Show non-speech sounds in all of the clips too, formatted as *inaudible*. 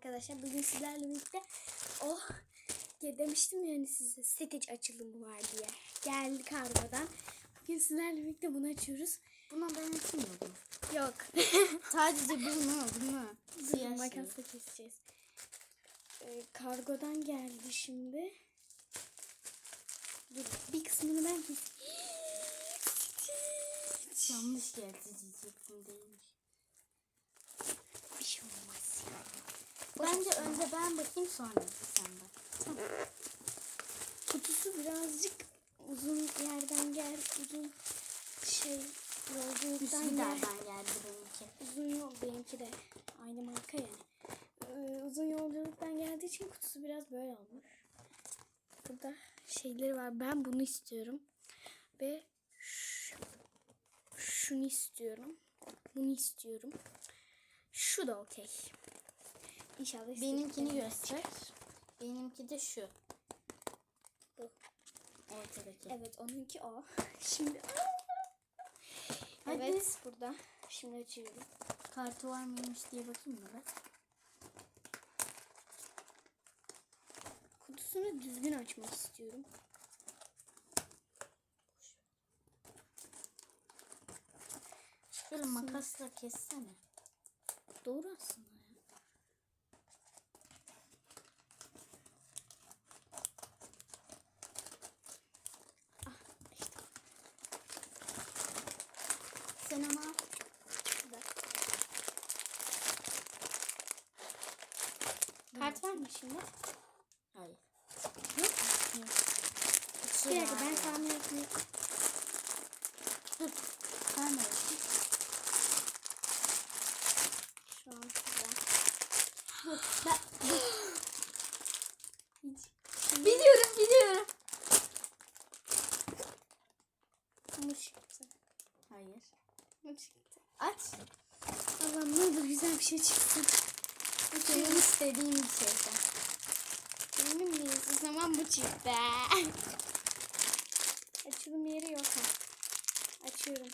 Arkadaşlar bugün sizlerle birlikte oh ya demiştim yani size Stitch açılımı var diye. Geldi kargodan. Bugün sizlerle birlikte bunu açıyoruz. Buna ben açmıyordum. Yok. *laughs* Sadece bunu, bunu. Siyah şey. Makasla keseceğiz. Ee, kargodan geldi şimdi. Dur, bir kısmını ben. Stitch. Yanlış geldi diyecektim değilmiş. Bir şey olmaz. Bence önce ben bakayım sonra sen bak. Kutusu birazcık uzun yerden gel, uzun şey yolculuktan gel. Üsküdar'dan geldi benimki. Uzun yol benimki de aynı marka yani. Ee, uzun yolculuktan geldiği için kutusu biraz böyle olmuş. Burada şeyleri var. Ben bunu istiyorum. Ve şu, şunu istiyorum. Bunu istiyorum. Şu da okey. İnşallah Benimkini göster. Benimki de şu. Bu. Ortadaki. Evet onunki o. *laughs* Şimdi Hadi. Evet burada. Şimdi açıyorum. Kartı var mıymış diye bakayım mı ben? Kutusunu düzgün açmak istiyorum. Şöyle makasla kessene. Doğru aslında Sen ama burada. Kart var mı şimdi? Hayır. Yok. Bir dakika ben tahmin etmeye... Dur. Sen de. Şu an şurada. Ben... biliyorum biliyorum. Bu çıktı. Hayır. Bu çıktı. Aç. Allah'ım ne olur güzel bir şey çıksın. Bu senin istediğin bir şey sen. Emin miyiz? O zaman bu çıktı. *laughs* Açılım yeri yok ha. Açıyorum.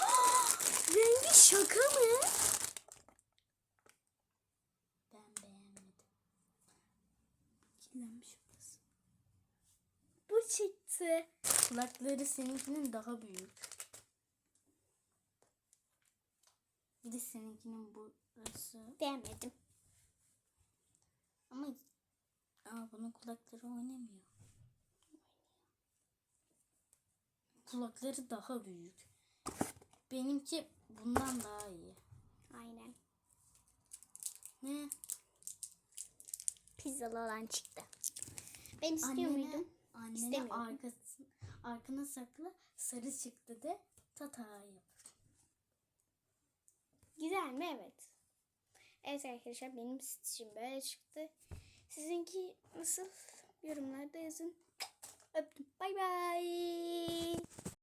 *gasps* Rengi şaka mı? Ben beğenmedim. Kirlenmiş burası. Bu çıktı. Kulakları seninkinin daha büyük. Bir de seninkinin burası. Beğenmedim. Ama Aa, bunun kulakları oynamıyor. Kulakları daha büyük. Benimki bundan daha iyi. Aynen. Ne? Pizzalı olan çıktı. Ben istiyor Annene, muydum? annene İstemiyordum. arkası, arkana sakla sarı çıktı de tata yap. Güzel mi? Evet. Evet arkadaşlar benim stitchim böyle çıktı. Sizinki nasıl? Yorumlarda yazın. Öptüm. Bay bay.